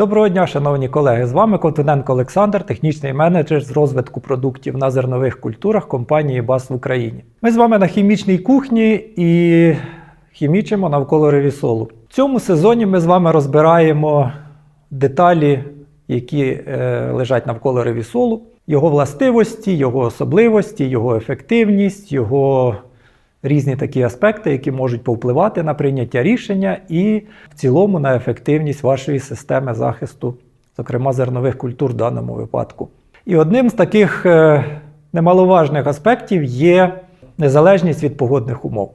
Доброго дня, шановні колеги! З вами Континенко Олександр, технічний менеджер з розвитку продуктів на зернових культурах компанії БАС в Україні. Ми з вами на хімічній кухні і хімічимо навколо ревісолу. В цьому сезоні ми з вами розбираємо деталі, які е, лежать навколо ревісолу, його властивості, його особливості, його ефективність, його різні такі аспекти, які можуть повпливати на прийняття рішення і в цілому на ефективність вашої системи захисту, зокрема зернових культур в даному випадку. І одним з таких е, немаловажних аспектів є незалежність від погодних умов.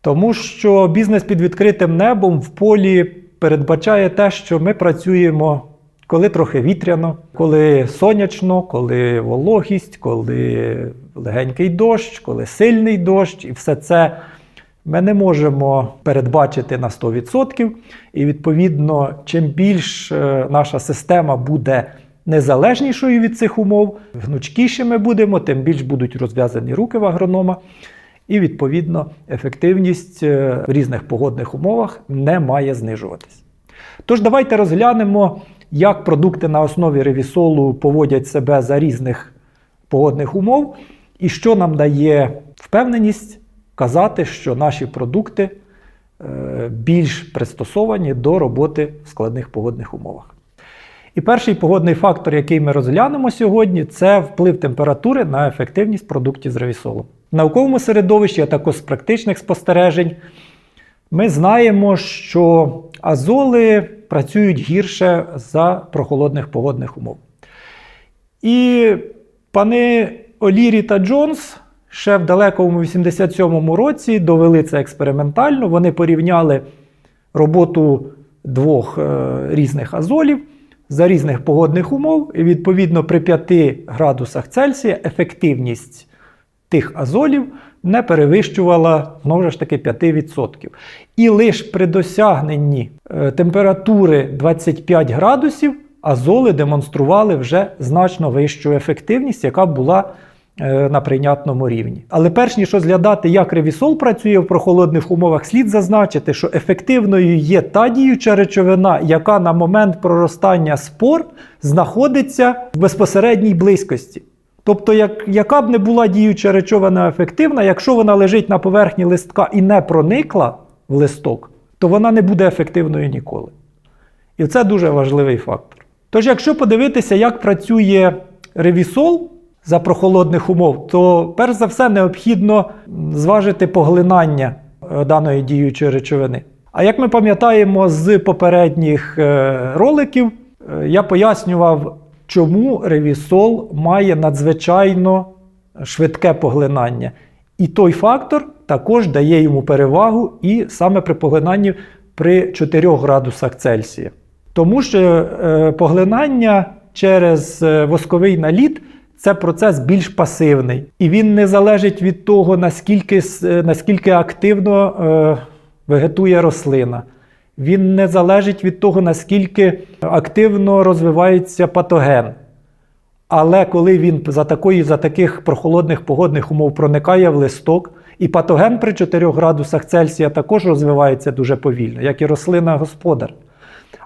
Тому що бізнес під відкритим небом в полі передбачає те, що ми працюємо коли трохи вітряно, коли сонячно, коли вологість, коли легенький дощ, коли сильний дощ, і все це ми не можемо передбачити на 100%. І відповідно, чим більш е, наша система буде незалежнішою від цих умов, гнучкішими будемо, тим більш будуть розв'язані руки в агронома. І відповідно ефективність е, в різних погодних умовах не має знижуватись. Тож давайте розглянемо, як продукти на основі ревісолу поводять себе за різних погодних умов, і що нам дає впевненість казати, що наші продукти е, більш пристосовані до роботи в складних погодних умовах. І перший погодний фактор, який ми розглянемо сьогодні, це вплив температури на ефективність продуктів з ревісолом. В науковому середовищі, а також з практичних спостережень, ми знаємо, що азоли працюють гірше за прохолодних погодних умов. І пани Олірі та Джонс ще в далекому 87-му році довели це експериментально. Вони порівняли роботу двох е, різних азолів за різних погодних умов. І відповідно при 5 градусах Цельсія ефективність тих азолів не перевищувала знову ж таки 5%. І лише при досягненні е, температури 25 градусів азоли демонстрували вже значно вищу ефективність, яка була е, на прийнятному рівні. Але перш ніж розглядати, як ревісол працює в прохолодних умовах, слід зазначити, що ефективною є та діюча речовина, яка на момент проростання спор знаходиться в безпосередній близькості. Тобто, як, яка б не була діюча речовина ефективна, якщо вона лежить на поверхні листка і не проникла в листок, то вона не буде ефективною ніколи. І це дуже важливий фактор. Тож, якщо подивитися, як працює ревісол за прохолодних умов, то перш за все необхідно зважити поглинання даної діючої речовини. А як ми пам'ятаємо з попередніх е, роликів, е, я пояснював, чому ревісол має надзвичайно швидке поглинання. І той фактор також дає йому перевагу і саме при поглинанні при 4 градусах Цельсія. Тому що е, поглинання через е, восковий наліт це процес більш пасивний. І він не залежить від того, наскільки, е, наскільки активно вегетує рослина. Він не залежить від того, наскільки активно розвивається патоген. Але коли він за, такої, за таких прохолодних погодних умов проникає в листок, і патоген при 4 градусах Цельсія також розвивається дуже повільно, як і рослина господар.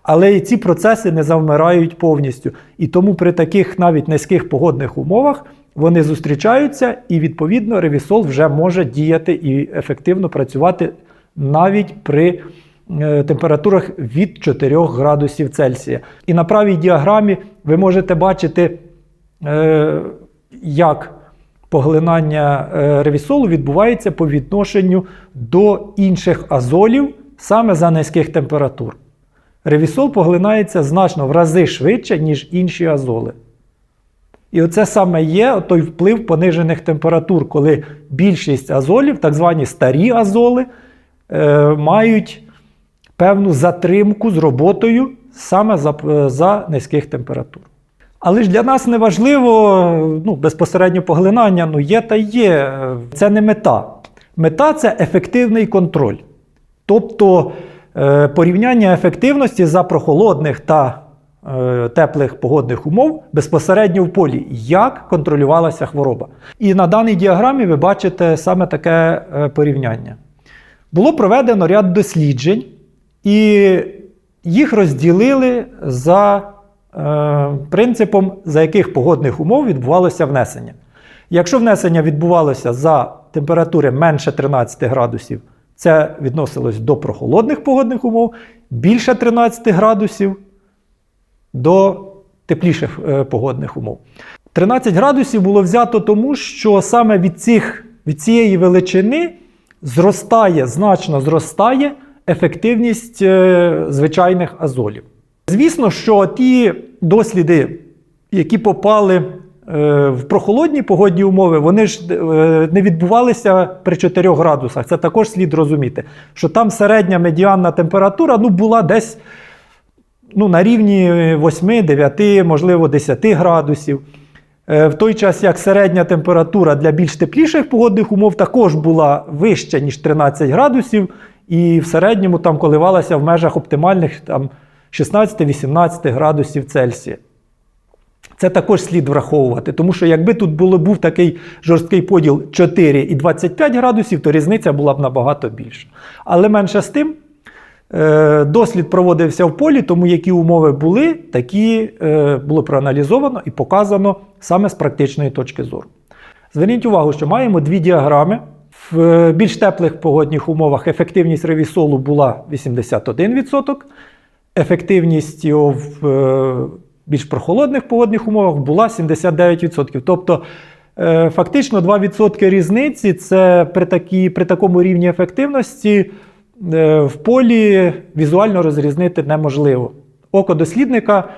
Але і ці процеси не завмирають повністю. І тому при таких навіть низьких погодних умовах вони зустрічаються, і відповідно ревісол вже може діяти і ефективно працювати навіть при температурах від 4 градусів Цельсія. І на правій діаграмі ви можете бачити, е, як поглинання е, ревісолу відбувається по відношенню до інших азолів саме за низьких температур. Ревісол поглинається значно в рази швидше, ніж інші азоли. І оце саме є той вплив понижених температур, коли більшість азолів, так звані старі азоли, е, мають певну затримку з роботою саме за, е, за низьких температур. Але ж для нас не важливо ну, безпосередньо поглинання, ну є та є. Це не мета. Мета це ефективний контроль. Тобто е, порівняння ефективності за прохолодних та е, теплих погодних умов безпосередньо в полі, як контролювалася хвороба. І на даній діаграмі ви бачите саме таке порівняння. Було проведено ряд досліджень, і їх розділили за е, принципом, за яких погодних умов відбувалося внесення. Якщо внесення відбувалося за температури менше 13 градусів, це відносилось до прохолодних погодних умов, більше 13 градусів до тепліших е, погодних умов. 13 градусів було взято тому, що саме від, цих, від цієї величини зростає, значно зростає ефективність е, звичайних азолів. Звісно, що ті досліди, які попали е, в прохолодні погодні умови, вони ж е, не відбувалися при 4 градусах. Це також слід розуміти, що там середня медіанна температура ну, була десь ну, на рівні 8-9, можливо, 10 градусів. В той час, як середня температура для більш тепліших погодних умов також була вища, ніж 13 градусів, і в середньому там коливалася в межах оптимальних там, 16-18 градусів Цельсія. Це також слід враховувати, тому що якби тут було, був такий жорсткий поділ 4 і 25 градусів, то різниця була б набагато більша. Але менше з тим, е, дослід проводився в полі, тому які умови були, такі е, було проаналізовано і показано саме з практичної точки зору. Зверніть увагу, що маємо дві діаграми. В е, більш теплих погодних умовах ефективність ревісолу була 81%, ефективність його в е, більш прохолодних погодних умовах була 79%. Тобто, е, фактично 2% різниці це при, такі, при такому рівні ефективності в полі візуально розрізнити неможливо. Око дослідника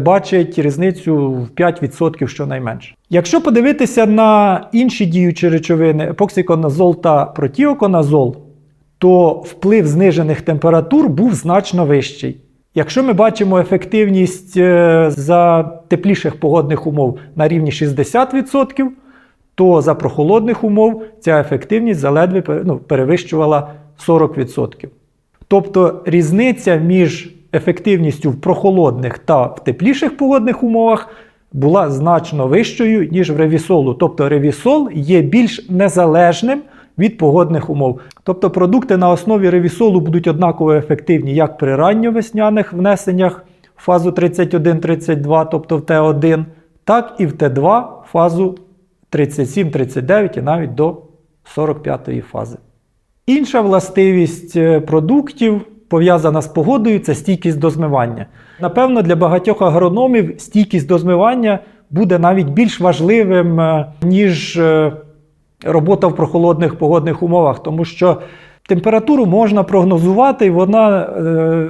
бачить різницю в 5% щонайменше. Якщо подивитися на інші діючі речовини, епоксиконазол та протіоконазол, то вплив знижених температур був значно вищий. Якщо ми бачимо ефективність е, за тепліших погодних умов на рівні 60%, то за прохолодних умов ця ефективність заледве ну, перевищувала 40%. Тобто різниця між ефективністю в прохолодних та в тепліших погодних умовах була значно вищою, ніж в ревісолу. Тобто ревісол є більш незалежним від погодних умов. Тобто продукти на основі ревісолу будуть однаково ефективні як при ранньовесняних внесеннях в фазу 31-32, тобто в Т1, так і в Т2 фазу 37-39 і навіть до 45 фази. Інша властивість е, продуктів, пов'язана з погодою, це стійкість до змивання. Напевно, для багатьох агрономів стійкість до змивання буде навіть більш важливим, е, ніж е, робота в прохолодних погодних умовах, тому що температуру можна прогнозувати, і вона е,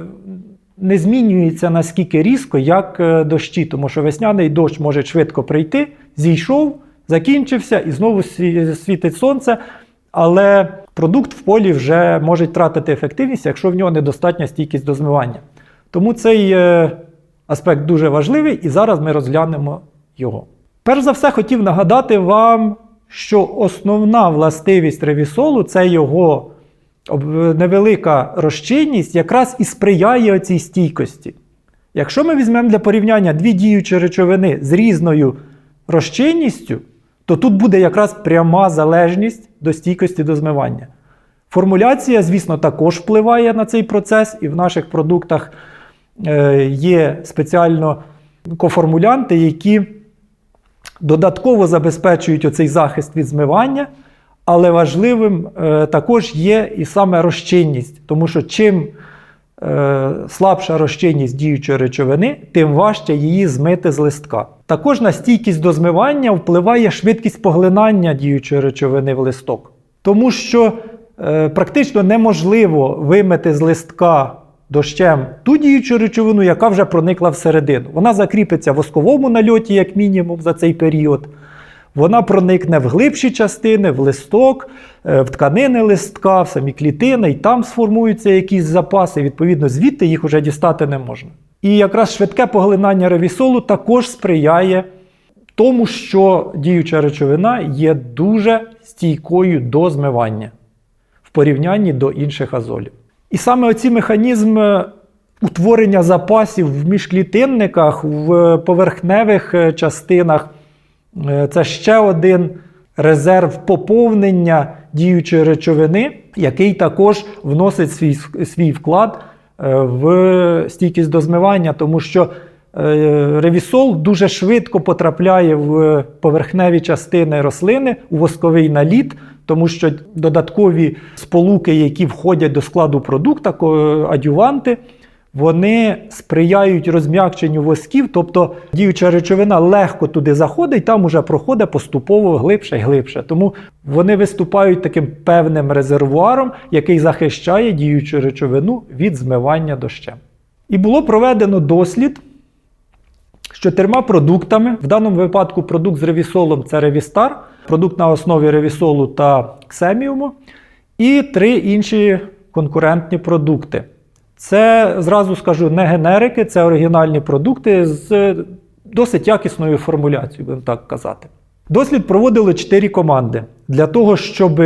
не змінюється наскільки різко, як дощі, тому що весняний дощ може швидко прийти, зійшов, закінчився і знову світить сонце. Але продукт в полі вже може втратити ефективність, якщо в нього недостатня стійкість до змивання. Тому цей е, аспект дуже важливий, і зараз ми розглянемо його. Перш за все, хотів нагадати вам, що основна властивість ревісолу це його невелика розчинність, якраз і сприяє цій стійкості. Якщо ми візьмемо для порівняння дві діючі речовини з різною розчинністю, то тут буде якраз пряма залежність до стійкості до змивання. Формуляція, звісно, також впливає на цей процес, і в наших продуктах е, є спеціально коформулянти, які додатково забезпечують оцей захист від змивання, але важливим е, також є і саме розчинність, тому що чим слабша розчинність діючої речовини, тим важче її змити з листка. Також на стійкість до змивання впливає швидкість поглинання діючої речовини в листок, тому що е, практично неможливо вимити з листка дощем ту діючу речовину, яка вже проникла всередину. Вона закріпиться в восковому нальоті, як мінімум, за цей період. Вона проникне в глибші частини, в листок, е, в тканини листка, в самі клітини, і там сформуються якісь запаси. Відповідно, звідти їх вже дістати не можна. І якраз швидке поглинання ревісолу також сприяє тому, що діюча речовина є дуже стійкою до змивання в порівнянні до інших азолів. І саме оці механізми утворення запасів в міжклітинниках, в поверхневих е, частинах, це ще один резерв поповнення діючої речовини, який також вносить свій, свій вклад е, в стійкість до змивання, тому що е, ревісол дуже швидко потрапляє в поверхневі частини рослини у восковий наліт, тому що додаткові сполуки, які входять до складу продукта, адюванти, вони сприяють розм'якченню восків, тобто діюча речовина легко туди заходить, там уже проходить поступово глибше і глибше. Тому вони виступають таким певним резервуаром, який захищає діючу речовину від змивання дощем. І було проведено дослід з чотирма продуктами. В даному випадку продукт з ревісолом це ревістар, продукт на основі ревісолу та ксеміуму, і три інші конкурентні продукти. Це зразу скажу не генерики, це оригінальні продукти з досить якісною формуляцією, будемо так казати. Дослід проводили чотири команди для того, щоб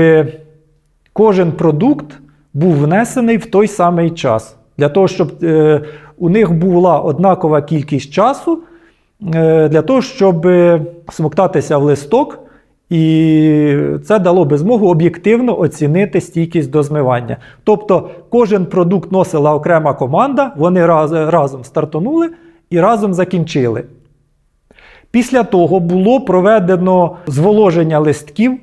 кожен продукт був внесений в той самий час. Для того, щоб е, у них була однакова кількість часу, е, для того, щоб смоктатися в листок, і це дало би змогу об'єктивно оцінити стійкість до змивання. Тобто кожен продукт носила окрема команда, вони раз, разом стартанули і разом закінчили. Після того було проведено зволоження листків,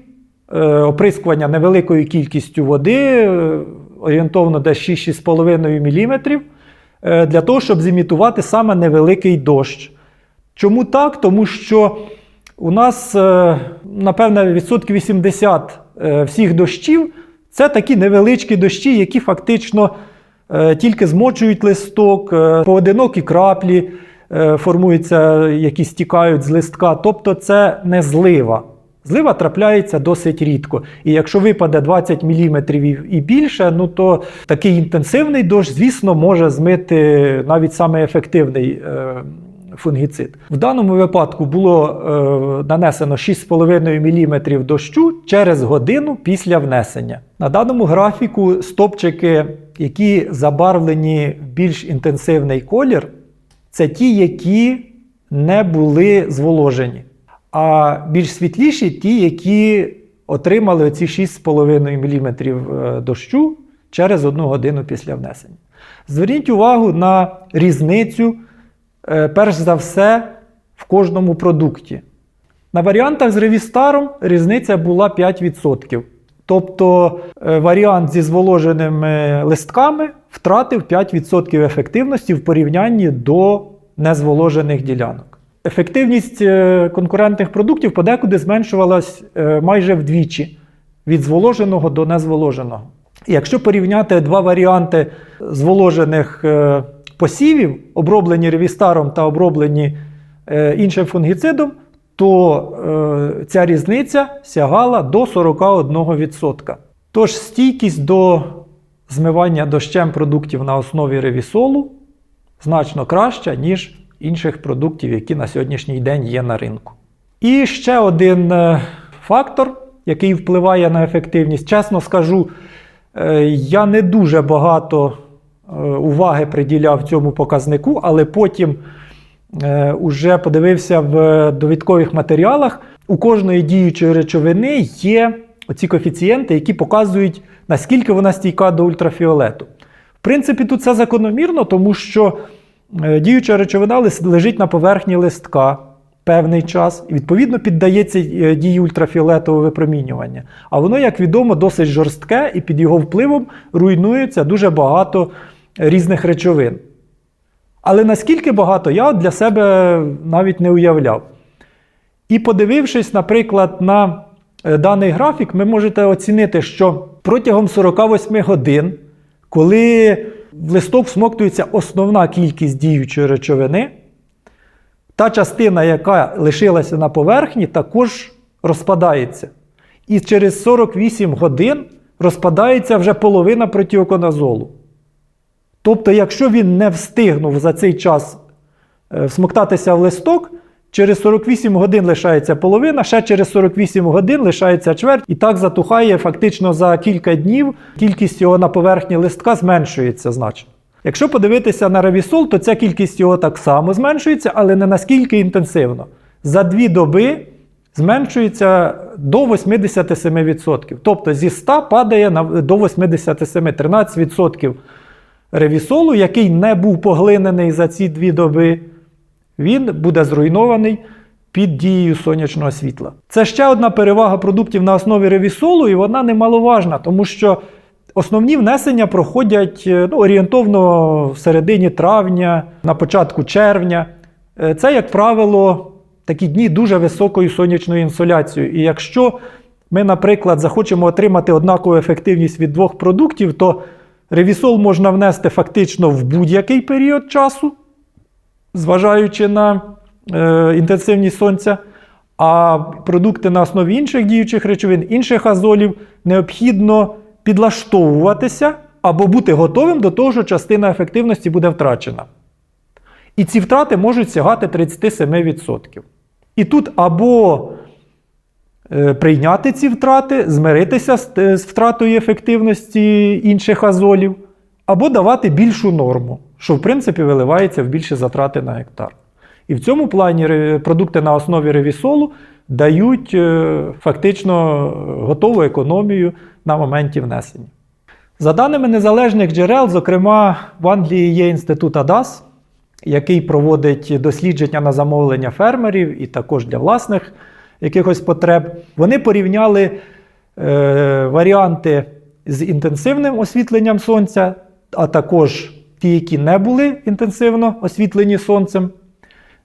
е, оприскування невеликою кількістю води, е, орієнтовно десь 6-6,5 мм, е, для того, щоб зімітувати саме невеликий дощ. Чому так? Тому що у нас, е, напевне, відсотків 80 е, всіх дощів це такі невеличкі дощі, які фактично е, тільки змочують листок, поодинокі краплі формуються, які стікають з листка. Тобто це не злива. Злива трапляється досить рідко. І якщо випаде 20 мм і більше, ну то такий інтенсивний дощ, звісно, може змити навіть саме ефективний фунгіцид. В даному випадку було е, нанесено 6,5 мм дощу через годину після внесення. На даному графіку стопчики, які забарвлені в більш інтенсивний колір, це ті, які не були зволожені. А більш світліші ті, які отримали ці 6,5 мм дощу через одну годину після внесення. Зверніть увагу на різницю, перш за все, в кожному продукті. На варіантах з ревістаром різниця була 5%. Тобто е, варіант зі зволоженими листками втратив 5% ефективності в порівнянні до незволожених ділянок. Ефективність е, конкурентних продуктів подекуди зменшувалась е, майже вдвічі від зволоженого до незволоженого. Якщо порівняти два варіанти зволожених е, посівів, оброблені ревістаром та оброблені е, іншим фунгіцидом, то е, ця різниця сягала до 41%. Тож стійкість до змивання дощем продуктів на основі ревісолу значно краща, ніж інших продуктів, які на сьогоднішній день є на ринку. І ще один е, фактор, який впливає на ефективність, чесно скажу, е, я не дуже багато уваги приділяв цьому показнику, але потім е, уже подивився в довідкових матеріалах. У кожної діючої речовини є оці коефіцієнти, які показують, наскільки вона стійка до ультрафіолету. В принципі, тут це закономірно, тому що е, діюча речовина лежить на поверхні листка певний час і, відповідно, піддається е, дії ультрафіолетового випромінювання. А воно, як відомо, досить жорстке і під його впливом руйнується дуже багато різних речовин. Але наскільки багато, я для себе навіть не уявляв. І подивившись, наприклад, на е, даний графік, ви можете оцінити, що протягом 48 годин, коли в листок всмоктується основна кількість діючої речовини, та частина, яка лишилася на поверхні, також розпадається. І через 48 годин розпадається вже половина протіоконазолу. Тобто, якщо він не встигнув за цей час е, всмоктатися в листок, через 48 годин лишається половина, ще через 48 годин лишається чверть, і так затухає фактично за кілька днів кількість його на поверхні листка зменшується значно. Якщо подивитися на ревісол, то ця кількість його так само зменшується, але не наскільки інтенсивно. За дві доби зменшується до 87%. Тобто зі 100 падає до 87, 13% ревісолу, який не був поглинений за ці дві доби, він буде зруйнований під дією сонячного світла. Це ще одна перевага продуктів на основі ревісолу, і вона немаловажна, тому що основні внесення проходять е, ну, орієнтовно в середині травня, на початку червня. Е, Це, як правило, такі дні дуже високою сонячною інсоляцією. І якщо ми, наприклад, захочемо отримати однакову ефективність від двох продуктів, то ревісол можна внести фактично в будь-який період часу, зважаючи на е, інтенсивність сонця. А продукти на основі інших діючих речовин, інших азолів необхідно підлаштовуватися або бути готовим до того, що частина ефективності буде втрачена. І ці втрати можуть сягати 37%. І тут або прийняти ці втрати, змиритися з, е, з втратою ефективності інших азолів, або давати більшу норму, що в принципі виливається в більші затрати на гектар. І в цьому плані продукти на основі ревісолу дають е, фактично е, готову економію на моменті внесення. За даними незалежних джерел, зокрема в Англії є інститут АДАС, який проводить дослідження на замовлення фермерів і також для власних якихось потреб. Вони порівняли е, варіанти з інтенсивним освітленням сонця, а також ті, які не були інтенсивно освітлені сонцем.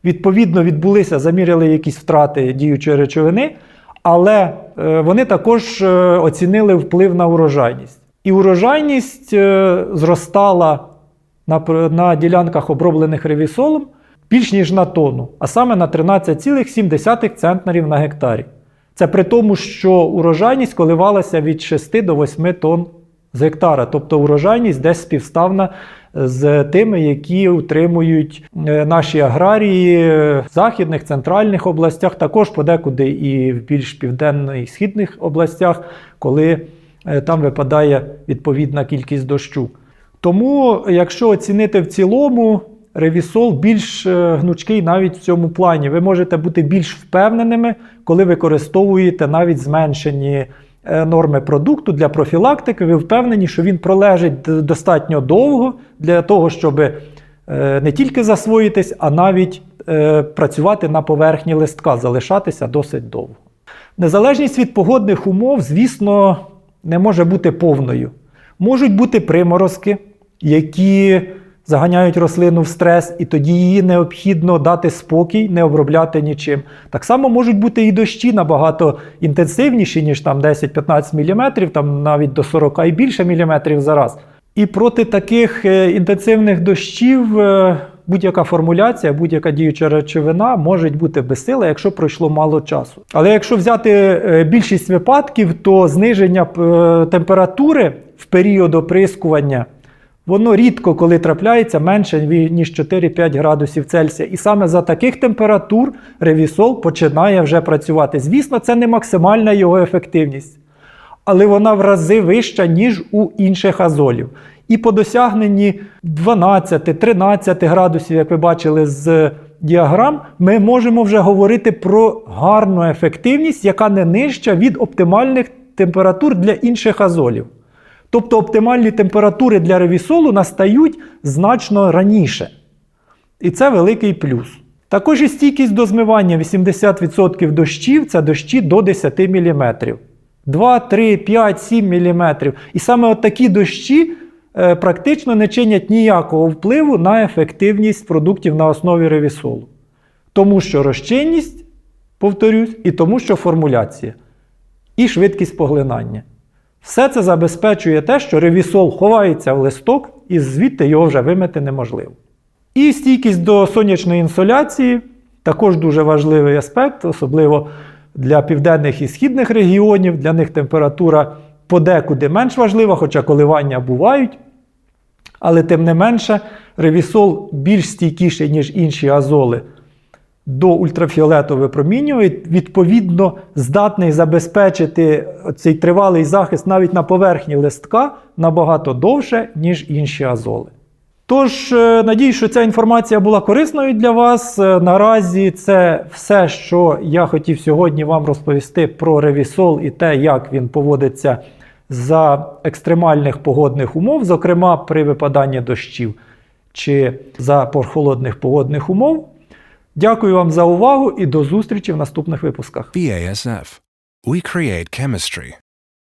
Відповідно, відбулися, заміряли якісь втрати діючої речовини, але е, вони також е, оцінили вплив на урожайність. І урожайність е, зростала на, на ділянках, оброблених ревісолом, більш ніж на тонну, а саме на 13,7 центнерів на гектарі. Це при тому, що урожайність коливалася від 6 до 8 тонн з гектара, тобто урожайність десь співставна з тими, які утримують е, наші аграрії в західних, центральних областях, також подекуди і в більш південних східних областях, коли е, там випадає відповідна кількість дощу. Тому, якщо оцінити в цілому, ревісол більш е, гнучкий навіть в цьому плані. Ви можете бути більш впевненими, коли використовуєте навіть зменшені е, норми продукту для профілактики. Ви впевнені, що він пролежить достатньо довго для того, щоб е, не тільки засвоїтись, а навіть працювати на поверхні листка, залишатися досить довго. Незалежність від погодних умов, звісно, не може бути повною. Можуть бути приморозки, які заганяють рослину в стрес, і тоді її необхідно дати спокій, не обробляти нічим. Так само можуть бути і дощі набагато інтенсивніші, ніж там 10-15 мм, там навіть до 40 і більше міліметрів за раз. І проти таких е, інтенсивних дощів е, будь-яка формуляція, будь-яка діюча речовина може бути безсила, якщо пройшло мало часу. Але якщо взяти е, більшість випадків, то зниження температури в період оприскування воно рідко коли трапляється менше ніж 4-5 градусів Цельсія. І саме за таких температур ревісол починає вже працювати. Звісно, це не максимальна його ефективність але вона в рази вища, ніж у інших азолів. І по досягненні 12-13 градусів, як ви бачили з діаграм, ми можемо вже говорити про гарну ефективність, яка не нижча від оптимальних температур для інших азолів. Тобто оптимальні температури для ревісолу настають значно раніше. І це великий плюс. Також і стійкість до змивання 80% дощів це дощі до 10 мм. 2, 3, 5, 7 мм. І саме от такі дощі е, практично не чинять ніякого впливу на ефективність продуктів на основі ревісолу. Тому що розчинність, повторюсь, і тому що формуляція, і швидкість поглинання. Все це забезпечує те, що ревісол ховається в листок, і звідти його вже вимити неможливо. І стійкість до сонячної інсоляції також дуже важливий аспект, особливо для південних і східних регіонів. Для них температура подекуди менш важлива, хоча коливання бувають. Але тим не менше, ревісол більш стійкіший, ніж інші азоли до ультрафіолетового випромінювання, відповідно, здатний забезпечити цей тривалий захист навіть на поверхні листка набагато довше, ніж інші азоли. Тож, е, надію, що ця інформація була корисною для вас. Е, Наразі це все, що я хотів сьогодні вам розповісти про ревісол і те, як він поводиться за екстремальних погодних умов, зокрема при випаданні дощів чи за прохолодних погодних умов. Дякую вам за увагу і до зустрічі в наступних випусках. BASF. We create chemistry.